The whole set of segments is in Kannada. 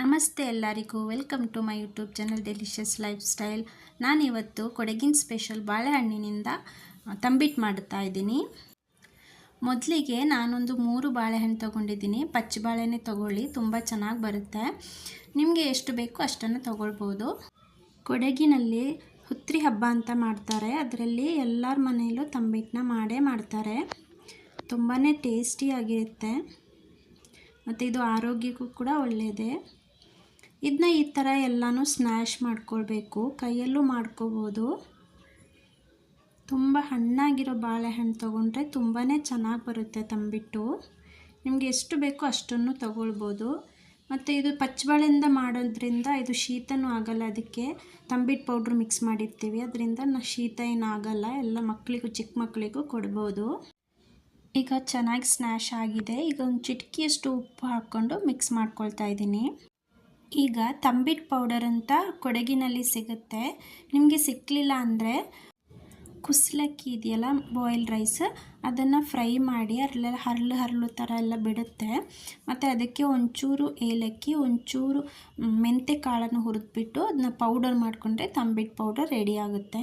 ನಮಸ್ತೆ ಎಲ್ಲರಿಗೂ. Welcome to my YouTube channel delicious lifestyle. ನಾನಿವತ್ತು ಕೊಡಗಿನ ಸ್ಪೆಷಲ್ ಬಾಳೆಹಣ್ಣಿನಿಂದ ತಂಬಿಟ್ಟು ಮಾಡ್ತಾ ಇದ್ದೀನಿ. ಮೊದಲಿಗೆ ನಾನೊಂದು ಮೂರು ಬಾಳೆಹಣ್ಣು ತೊಗೊಂಡಿದ್ದೀನಿ. ಪಚ್ಚ ಬಾಳೆನೇ ತೊಗೊಳ್ಳಿ, ತುಂಬ ಚೆನ್ನಾಗಿ ಬರುತ್ತೆ. ನಿಮಗೆ ಎಷ್ಟು ಬೇಕೋ ಅಷ್ಟನ್ನು ತೊಗೊಳ್ಬೋದು. ಕೊಡಗಿನಲ್ಲಿ ಹುತ್ರಿ ಹಬ್ಬ ಅಂತ ಮಾಡ್ತಾರೆ. ಅದರಲ್ಲಿ ಎಲ್ಲರ ಮನೆಯಲ್ಲೂ ತಂಬಿಟ್ಟನ್ನ ಮಾಡೇ ಮಾಡ್ತಾರೆ. ತುಂಬಾ ಟೇಸ್ಟಿಯಾಗಿರುತ್ತೆ. ಮತ್ತು ಇದು ಆರೋಗ್ಯಕ್ಕೂ ಕೂಡ ಒಳ್ಳೆಯದೇ ಇದನ್ನ ಈ ಥರ ಎಲ್ಲನೂ ಸ್ನ್ಯಾಶ್ ಮಾಡ್ಕೊಳ್ಬೇಕು, ಕೈಯಲ್ಲೂ ಮಾಡ್ಕೋಬೋದು. ತುಂಬ ಹಣ್ಣಾಗಿರೋ ಬಾಳೆಹಣ್ಣು ತೊಗೊಂಡ್ರೆ ತುಂಬಾ ಚೆನ್ನಾಗಿ ಬರುತ್ತೆ ತಂಬಿಟ್ಟು. ನಿಮಗೆ ಎಷ್ಟು ಬೇಕೋ ಅಷ್ಟನ್ನು ತಗೊಳ್ಬೋದು. ಮತ್ತು ಇದು ಪಚ್ಚಬಾಳೆಯಿಂದ ಮಾಡೋದ್ರಿಂದ ಇದು ಶೀತನೂ ಆಗಲ್ಲ ಅದಕ್ಕೆ. ತಂಬಿಟ್ಟು ಪೌಡ್ರ್ ಮಿಕ್ಸ್ ಮಾಡಿರ್ತೀವಿ, ಅದರಿಂದ ಶೀತ ಏನಾಗಲ್ಲ ಎಲ್ಲ ಮಕ್ಕಳಿಗೂ ಚಿಕ್ಕ ಮಕ್ಕಳಿಗೂ ಕೊಡ್ಬೋದು. ಈಗ ಚೆನ್ನಾಗಿ ಸ್ನ್ಯಾಶ್ ಆಗಿದೆ. ಈಗ ಒಂದು ಚಿಟಕಿಯಷ್ಟು ಉಪ್ಪು ಹಾಕ್ಕೊಂಡು ಮಿಕ್ಸ್ ಮಾಡ್ಕೊಳ್ತಾ ಇದ್ದೀನಿ. ಈಗ ತಂಬಿಟ್ಟು ಪೌಡರ್ ಅಂತ ಕೊಡಗಿನಲ್ಲಿ ಸಿಗುತ್ತೆ. ನಿಮಗೆ ಸಿಕ್ಕಲಿಲ್ಲ ಅಂದರೆ ಕುಸ್ಲಕ್ಕಿ ಇದೆಯಲ್ಲ ಬಾಯ್ಲ್ ರೈಸ್ ಅದನ್ನು ಫ್ರೈ ಮಾಡಿ ಅದರಲ್ಲೆಲ್ಲ ಹರಳು ಹರಳು ಥರ ಎಲ್ಲ ಬಿಡುತ್ತೆ. ಮತ್ತು ಅದಕ್ಕೆ ಒಂಚೂರು ಏಲಕ್ಕಿ, ಒಂಚೂರು ಮೆಂತೆ ಕಾಳನ್ನು ಹುರಿದ್ಬಿಟ್ಟು ಅದನ್ನ ಪೌಡರ್ ಮಾಡಿಕೊಂಡ್ರೆ ತಂಬಿಟ್ಟು ಪೌಡರ್ ರೆಡಿ ಆಗುತ್ತೆ.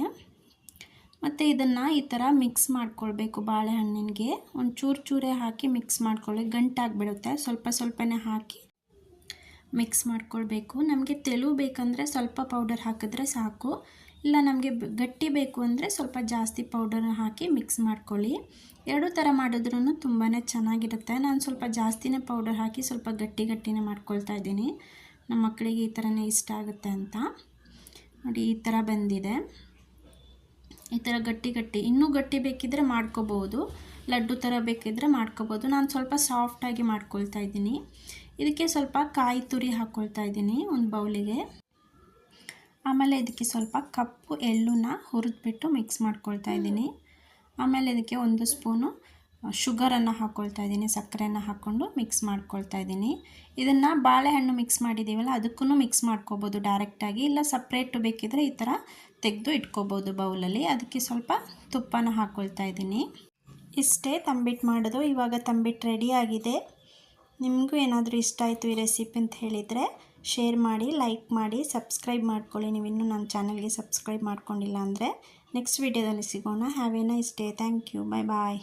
ಮತ್ತು ಇದನ್ನು ಈ ಥರ ಮಿಕ್ಸ್ ಮಾಡ್ಕೊಳ್ಬೇಕು ಬಾಳೆಹಣ್ಣಿಗೆ ಒಂದು ಚೂರು ಚೂರೇ ಹಾಕಿ ಮಿಕ್ಸ್ ಮಾಡ್ಕೊಳ್ಳಿ ಗಂಟಾಗಿಬಿಡುತ್ತೆ ಸ್ವಲ್ಪ ಸ್ವಲ್ಪನೇ ಹಾಕಿ ಮಿಕ್ಸ್ ಮಾಡ್ಕೊಳ್ಬೇಕು. ನಮಗೆ ತೆಳು ಬೇಕಂದರೆ ಸ್ವಲ್ಪ ಪೌಡರ್ ಹಾಕಿದ್ರೆ ಸಾಕು. ಇಲ್ಲ ನಮಗೆ ಗಟ್ಟಿ ಬೇಕು ಅಂದರೆ ಸ್ವಲ್ಪ ಜಾಸ್ತಿ ಪೌಡರ್ ಹಾಕಿ ಮಿಕ್ಸ್ ಮಾಡ್ಕೊಳ್ಳಿ. ಎರಡೂ ಥರ ಮಾಡಿದ್ರೂ ತುಂಬಾ ಚೆನ್ನಾಗಿರುತ್ತೆ. ನಾನು ಸ್ವಲ್ಪ ಜಾಸ್ತಿನೇ ಪೌಡರ್ ಹಾಕಿ ಸ್ವಲ್ಪ ಗಟ್ಟಿ ಗಟ್ಟಿನೇ ಮಾಡ್ಕೊಳ್ತಾ ಇದ್ದೀನಿ. ನಮ್ಮ ಮಕ್ಕಳಿಗೆ ಈ ಥರನೇ ಇಷ್ಟ ಆಗುತ್ತೆ ಅಂತ. ನೋಡಿ, ಈ ಥರ ಬಂದಿದೆ. ಈ ಥರ ಗಟ್ಟಿ ಗಟ್ಟಿ, ಇನ್ನೂ ಗಟ್ಟಿ ಬೇಕಿದ್ದರೆ ಮಾಡ್ಕೋಬೋದು. ಲಡ್ಡು ಥರ ಬೇಕಿದ್ದರೆ ಮಾಡ್ಕೋಬೋದು. ನಾನು ಸ್ವಲ್ಪ ಸಾಫ್ಟಾಗಿ ಮಾಡ್ಕೊಳ್ತಾ ಇದ್ದೀನಿ. ಇದಕ್ಕೆ ಸ್ವಲ್ಪ ಕಾಯಿ ತುರಿ ಹಾಕ್ಕೊಳ್ತಾ ಇದ್ದೀನಿ ಒಂದು ಬೌಲಿಗೆ. ಆಮೇಲೆ ಇದಕ್ಕೆ ಸ್ವಲ್ಪ ಕಪ್ಪು ಎಳ್ಳನ್ನ ಹುರಿದ್ಬಿಟ್ಟು ಮಿಕ್ಸ್ ಮಾಡ್ಕೊಳ್ತಾ ಇದ್ದೀನಿ. ಆಮೇಲೆ ಇದಕ್ಕೆ ಒಂದು ಸ್ಪೂನು ಶುಗರನ್ನು ಹಾಕ್ಕೊಳ್ತಾ ಇದ್ದೀನಿ ಸಕ್ಕರೆಯನ್ನು ಹಾಕ್ಕೊಂಡು ಮಿಕ್ಸ್ ಮಾಡ್ಕೊಳ್ತಾ ಇದ್ದೀನಿ. ಇದನ್ನು ಬಾಳೆಹಣ್ಣು ಮಿಕ್ಸ್ ಮಾಡಿದ್ದೀವಲ್ಲ ಅದಕ್ಕೂ ಮಿಕ್ಸ್ ಮಾಡ್ಕೋಬೋದು ಡೈರೆಕ್ಟಾಗಿ ಇಲ್ಲ ಸಪ್ರೇಟು ಬೇಕಿದ್ರೆ ಈ ಥರ ತೆಗೆದು ಇಟ್ಕೋಬೋದು ಬೌಲಲ್ಲಿ. ಅದಕ್ಕೆ ಸ್ವಲ್ಪ ತುಪ್ಪನ ಹಾಕ್ಕೊಳ್ತಾ ಇದ್ದೀನಿ. ಇಷ್ಟೇ ತಂಬಿಟ್ಟು ಮಾಡೋದು. ಇವಾಗ ತಂಬಿಟ್ಟು ರೆಡಿ ಆಗಿದೆ. ನಿಮಗೂ ಏನಾದರೂ ಇಷ್ಟ ಆಯಿತು ಈ ರೆಸಿಪಿ ಅಂತ ಹೇಳಿದರೆ ಶೇರ್ ಮಾಡಿ, ಲೈಕ್ ಮಾಡಿ, ಸಬ್ಸ್ಕ್ರೈಬ್ ಮಾಡ್ಕೊಳ್ಳಿ. ನೀವು ಇನ್ನೂ ನನ್ನ ಚಾನಲ್ಗೆ ಸಬ್ಸ್ಕ್ರೈಬ್ ಮಾಡ್ಕೊಂಡಿಲ್ಲ ಅಂದರೆ ನೆಕ್ಸ್ಟ್ ವೀಡಿಯೋದಲ್ಲಿ ಸಿಗೋಣ. Have a nice day thank you bye bye